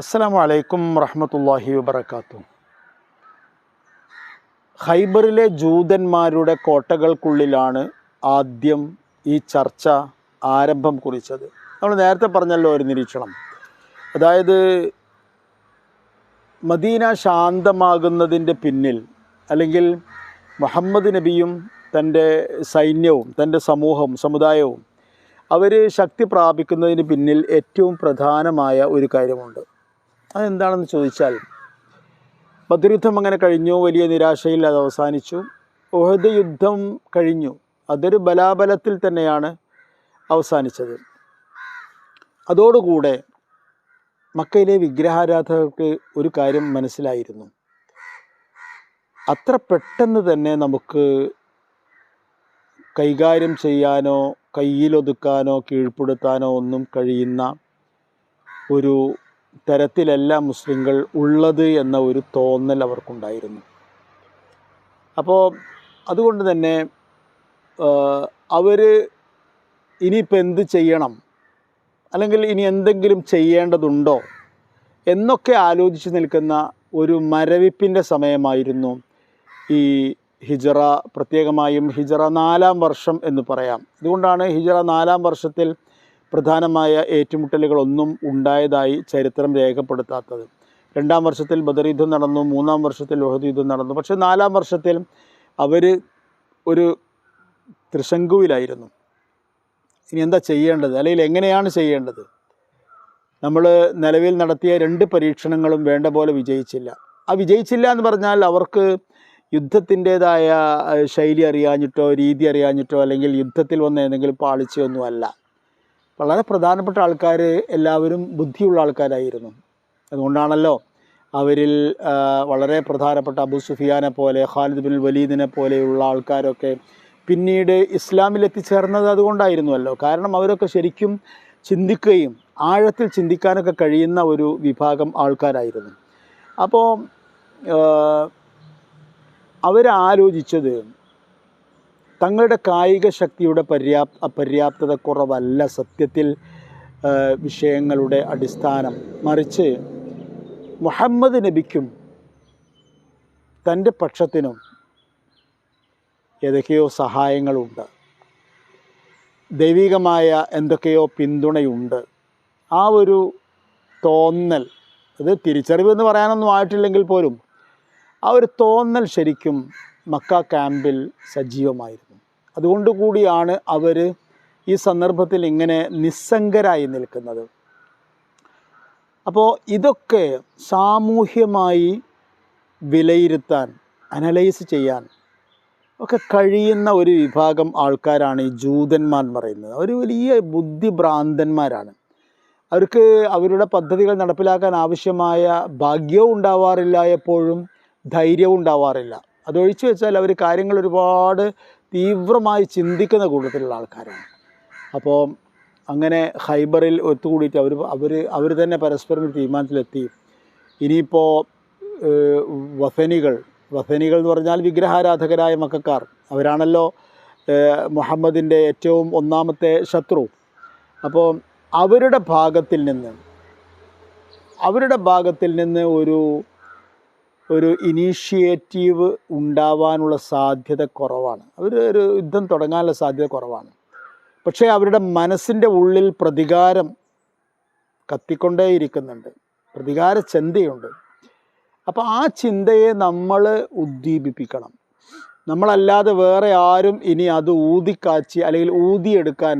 അസ്സാം വലൈക്കും വറഹമത്തല്ലാഹി വബർക്കാത്തു ഖൈബറിലെ ജൂതന്മാരുടെ കോട്ടകൾക്കുള്ളിലാണ് ആദ്യം ഈ ചർച്ച ആരംഭം കുറിച്ചത്. നമ്മൾ നേരത്തെ പറഞ്ഞല്ലോ ഒരു നിരീക്ഷണം. അതായത് മദീന ശാന്തമാകുന്നതിന്റെ പിന്നിൽ അല്ലെങ്കിൽ മുഹമ്മദ് നബിയും തന്റെ സൈന്യവും തന്റെ സമൂഹവും സമുദായവും അവർ ശക്തി പ്രാപിക്കുന്നതിന് പിന്നിൽ ഏറ്റവും പ്രധാനമായ ഒരു കാര്യമുണ്ട്. അതെന്താണെന്ന് ചോദിച്ചാൽ ബദ്രയുദ്ധം അങ്ങനെ കഴിഞ്ഞു വലിയ നിരാശയിൽ അത് അവസാനിച്ചു. ഉഹദ് യുദ്ധം കഴിഞ്ഞു. അതൊരു ബലാബലത്തിൽ തന്നെയാണ് അവസാനിച്ചത്. അതോടുകൂടെ മക്കയിലെ വിഗ്രഹാരാധകർക്ക് ഒരു കാര്യം മനസ്സിലായിരുന്നു. അത്ര പെട്ടെന്ന് തന്നെ നമുക്ക് കൈകാര്യം ചെയ്യാനോ കയ്യിലൊതുക്കാനോ കീഴ്പ്പെടുത്താനോ ഒന്നും കഴിയുന്ന ഒരു തരത്തിലല്ല മുസ്ലിങ്ങൾ ഉള്ളത് എന്ന ഒരു തോന്നൽ അവർക്കുണ്ടായിരുന്നു. അപ്പോൾ അതുകൊണ്ട് തന്നെ അവർ ഇനിയിപ്പോൾ എന്ത് ചെയ്യണം? അല്ലെങ്കിൽ ഇനി എന്തെങ്കിലും ചെയ്യേണ്ടതുണ്ടോ? എന്നൊക്കെ ആലോചിച്ച് നിൽക്കുന്ന ഒരു മരവിപ്പിന്റെ സമയമായിരുന്നു ഈ ഹിജറ. പ്രത്യേകമായും ഹിജറ നാലാം വർഷം എന്ന് പറയാം. അതുകൊണ്ടാണ് ഹിജറ നാലാം വർഷത്തിൽ പ്രധാനമായ ഏറ്റുമുട്ടലുകളൊന്നും ഉണ്ടായതായി ചരിത്രം രേഖപ്പെടുത്താത്തത്. രണ്ടാം വർഷത്തിൽ ബദർ യുദ്ധം നടന്നു മൂന്നാം വർഷത്തിൽ ലോഹദ് യുദ്ധം നടന്നു. പക്ഷേ നാലാം വർഷത്തിൽ അവർ ഒരു ത്രിശങ്കുവിലായിരുന്നു. ഇനി എന്താ ചെയ്യേണ്ടത്? അല്ലെങ്കിൽ എങ്ങനെയാണ് ചെയ്യേണ്ടത്? നമ്മൾ നിലവിൽ നടത്തിയ രണ്ട് പരീക്ഷണങ്ങളും വേണ്ട പോലെ വിജയിച്ചില്ല. ആ വിജയിച്ചില്ല എന്ന് പറഞ്ഞാൽ അവർക്ക് യുദ്ധത്തിന്റേതായ ശൈലി അറിയാഞ്ഞിട്ടോ രീതി അറിയാഞ്ഞിട്ടോ അല്ലെങ്കിൽ യുദ്ധത്തിൽ വന്ന ഏതെങ്കിലും പാളിച്ചയൊന്നും അല്ല വളരെ പ്രധാനപ്പെട്ട ആൾക്കാർ എല്ലാവരും ബുദ്ധിയുള്ള ആൾക്കാരായിരുന്നു. അതുകൊണ്ടാണല്ലോ അവരിൽ വളരെ പ്രധാനപ്പെട്ട അബു സുഫിയാനെ പോലെ ഖാലിദ് ബിൻ വലീദിനെ പോലെയുള്ള ആൾക്കാരൊക്കെ പിന്നീട് ഇസ്ലാമിൽ എത്തിച്ചേർന്നത് അതുകൊണ്ടായിരുന്നുവല്ലോ കാരണം അവരൊക്കെ ശരിക്കും ചിന്തിക്കുകയും ആഴത്തിൽ ചിന്തിക്കാനൊക്കെ കഴിയുന്ന ഒരു വിഭാഗം ആൾക്കാരായിരുന്നു. അപ്പോൾ അവരാലോചിച്ചത് തങ്ങളുടെ കായിക ശക്തിയുടെ പര്യാപ്ത അപര്യാപ്തത കുറവല്ല സത്യത്തിൽ വിഷയങ്ങളുടെ അടിസ്ഥാനം. മറിച്ച് മുഹമ്മദ് നബിക്കും തന്റെ പക്ഷത്തിനും ഏതൊക്കെയോ സഹായങ്ങളുണ്ട്. ദൈവികമായ എന്തൊക്കെയോ പിന്തുണയുണ്ട്. ആ ഒരു തോന്നൽ അത് തിരിച്ചറിവ് എന്ന് പറയാനൊന്നും ആയിട്ടില്ലെങ്കിൽ പോലും ആ ഒരു തോന്നൽ ശരിക്കും മക്ക ക്യാമ്പിൽ സജീവമായിരുന്നു. അതുകൊണ്ട് കൂടിയാണ് അവർ ഈ സന്ദർഭത്തിൽ ഇങ്ങനെ നിസ്സംഗരായി നിൽക്കുന്നത്. അപ്പോൾ ഇതൊക്കെ സാമൂഹ്യമായി വിലയിരുത്താൻ അനലൈസ് ചെയ്യാൻ ഒക്കെ കഴിയുന്ന ഒരു വിഭാഗം ആൾക്കാരാണ് ഈ ജൂതന്മാർ പറയുന്നത്. അവർ വലിയ ബുദ്ധിഭ്രാന്തന്മാരാണ്. അവർക്ക് അവരുടെ പദ്ധതികൾ നടപ്പിലാക്കാൻ ആവശ്യമായ ഭാഗ്യവും ഉണ്ടാവാറില്ല എപ്പോഴും ധൈര്യവും ഉണ്ടാവാറില്ല. അതൊഴിച്ചു വെച്ചാൽ അവർ കാര്യങ്ങൾ ഒരുപാട് തീവ്രമായി ചിന്തിക്കുന്ന കൂട്ടത്തിലുള്ള ആൾക്കാരാണ്. അപ്പോൾ അങ്ങനെ ഹൈബറിൽ ഒത്തുകൂടിയിട്ട് അവർ അവർ അവർ തന്നെ പരസ്പരം ഒരു തീരുമാനത്തിലെത്തി. ഇനിയിപ്പോൾ വസനികൾ വസനികൾ എന്ന് പറഞ്ഞാൽ വിഗ്രഹാരാധകരായ മക്കാർ. അവരാണല്ലോ മുഹമ്മദിന്റെ ഏറ്റവും ഒന്നാമത്തെ ശത്രു. അപ്പോൾ അവരുടെ ഭാഗത്തിൽ നിന്ന് അവരുടെ ഭാഗത്തിൽ നിന്ന് ഒരു ഒരു ഇനീഷ്യേറ്റീവ് ഉണ്ടാവാനുള്ള സാധ്യത കുറവാണ്. അവർ ഒരു യുദ്ധം തുടങ്ങാനുള്ള സാധ്യത കുറവാണ്. പക്ഷേ അവരുടെ മനസ്സിന്റെ ഉള്ളിൽ പ്രതികാരം കത്തിക്കൊണ്ടേയിരിക്കുന്നുണ്ട്. പ്രതികാര ചിന്തയുണ്ട്. അപ്പോൾ ആ ചിന്തയെ നമ്മൾ ഉദ്ദീപിപ്പിക്കണം. നമ്മളല്ലാതെ വേറെ ആരും ഇനി അത് ഊതിക്കാച്ചി അല്ലെങ്കിൽ ഊതിയെടുക്കാൻ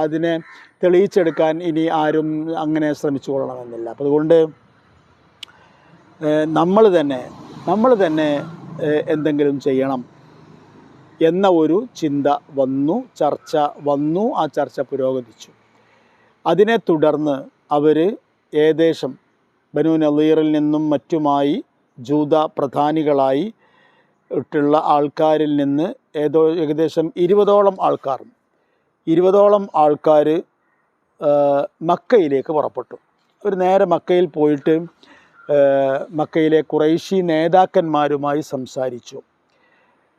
അതിനെ തെളിയിച്ചെടുക്കാൻ ഇനി ആരും അങ്ങനെ ശ്രമിച്ചു കൊള്ളണമെന്നില്ല. അപ്പോൾ അതുകൊണ്ട് നമ്മൾ തന്നെ നമ്മൾ തന്നെ എന്തെങ്കിലും ചെയ്യണം എന്ന ഒരു ചിന്ത വന്നു ചർച്ച വന്നു ആ ചർച്ച പുരോഗമിച്ചു. അതിനെ തുടർന്ന് അവർ ഏകദേശം ബനു നളീറിൽ നിന്നും മറ്റുമായി ജൂത പ്രധാനികളായി ഇട്ടുള്ള ആൾക്കാരിൽ നിന്ന് ഏതോ ഏകദേശം ഇരുപതോളം ആൾക്കാർ ഇരുപതോളം ആൾക്കാർ മക്കയിലേക്ക് പുറപ്പെട്ടു. അവർ നേരെ മക്കയിൽ പോയിട്ട് മക്കയിലെ കുറേശി നേതാക്കന്മാരുമായി സംസാരിച്ചു.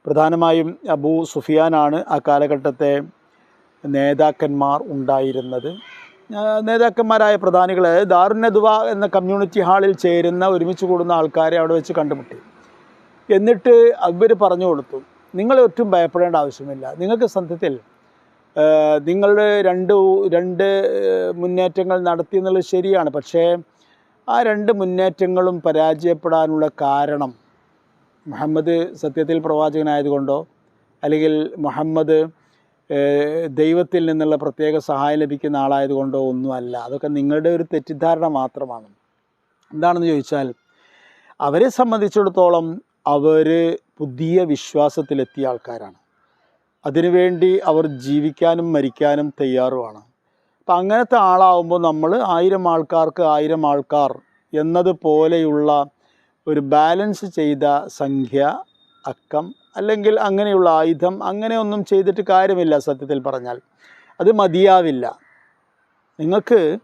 പ്രധാനമായും അബൂ സുഫിയാനാണ് ആ കാലഘട്ടത്തെ നേതാക്കന്മാർ ഉണ്ടായിരുന്നത്. നേതാക്കന്മാരായ പ്രധാനികൾ ദാറുന്നദുവ എന്ന കമ്മ്യൂണിറ്റി ഹാളിൽ ചേരുന്ന ഒരുമിച്ച് കൂടുന്ന ആൾക്കാരെ അവിടെ വെച്ച് കണ്ടുമുട്ടി. എന്നിട്ട് അക്ബർ പറഞ്ഞു കൊടുത്തു നിങ്ങളെ ഒട്ടും ഭയപ്പെടേണ്ട ആവശ്യമില്ല. നിങ്ങൾക്ക് സത്യത്തിൽ നിങ്ങളുടെ രണ്ട് രണ്ട് മുന്നേറ്റങ്ങൾ നടത്തി എന്നുള്ളത് ശരിയാണ്. പക്ഷേ ആ രണ്ട് മുന്നേറ്റങ്ങളും പരാജയപ്പെടാനുള്ള കാരണം മുഹമ്മദ് സത്യത്തിൽ പ്രവാചകനായതുകൊണ്ടോ അല്ലെങ്കിൽ മുഹമ്മദ് ദൈവത്തിൽ നിന്നുള്ള പ്രത്യേക സഹായം ലഭിക്കുന്ന ആളായതുകൊണ്ടോ ഒന്നുമല്ല. അതൊക്കെ നിങ്ങളുടെ ഒരു തെറ്റിദ്ധാരണ മാത്രമാണ്. എന്താണെന്ന് ചോദിച്ചാൽ അവരെ സംബന്ധിച്ചിടത്തോളം അവർ പുതിയ വിശ്വാസത്തിലെത്തിയ ആൾക്കാരാണ്. അതിനുവേണ്ടി അവർ ജീവിക്കാനും മരിക്കാനും തയ്യാറുമാണ്. അപ്പം അങ്ങനത്തെ ആളാവുമ്പോൾ നമ്മൾ ആയിരം ആൾക്കാർക്ക് ആയിരം ആൾക്കാർ എന്നതുപോലെയുള്ള ഒരു ബാലൻസ് ചെയ്ത സംഖ്യ അക്കം അല്ലെങ്കിൽ അങ്ങനെയുള്ള ആയുധം അങ്ങനെയൊന്നും ചെയ്തിട്ട് കാര്യമില്ല സത്യത്തിൽ പറഞ്ഞാൽ. അത് മതിയാവില്ല. നിങ്ങൾക്ക്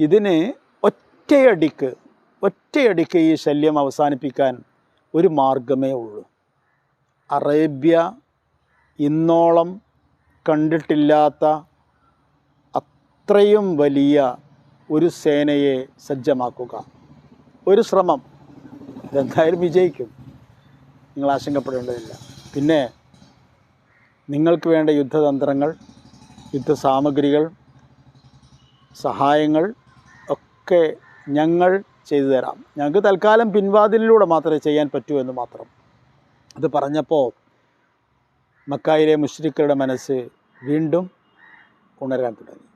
ഇതിനെ ഒറ്റയടിക്ക് ഒറ്റയടിക്ക് ഈ ശല്യം അവസാനിപ്പിക്കാൻ ഒരു മാർഗമേ ഉള്ളൂ. അറേബ്യ ഇന്നോളം കണ്ടിട്ടില്ലാത്ത അത്രയും വലിയ ഒരു സേനയെ സജ്ജമാക്കുക. ഒരു ശ്രമം. ഇതെന്തായാലും വിജയിക്കും. നിങ്ങൾ ആശങ്കപ്പെടേണ്ടതില്ല. പിന്നെ നിങ്ങൾക്ക് വേണ്ട യുദ്ധതന്ത്രങ്ങൾ യുദ്ധസാമഗ്രികൾ സഹായങ്ങൾ ഒക്കെ ഞങ്ങൾ ചെയ്തു തരാം. ഞങ്ങൾക്ക് തൽക്കാലം പിൻവാതിലിലൂടെ മാത്രമേ ചെയ്യാൻ പറ്റൂ എന്ന് മാത്രം. അത് പറഞ്ഞപ്പോൾ മക്കായിലെ മുഷ്രിഖരുടെ മനസ്സ് വീണ്ടും ഉണരാൻ തുടങ്ങി.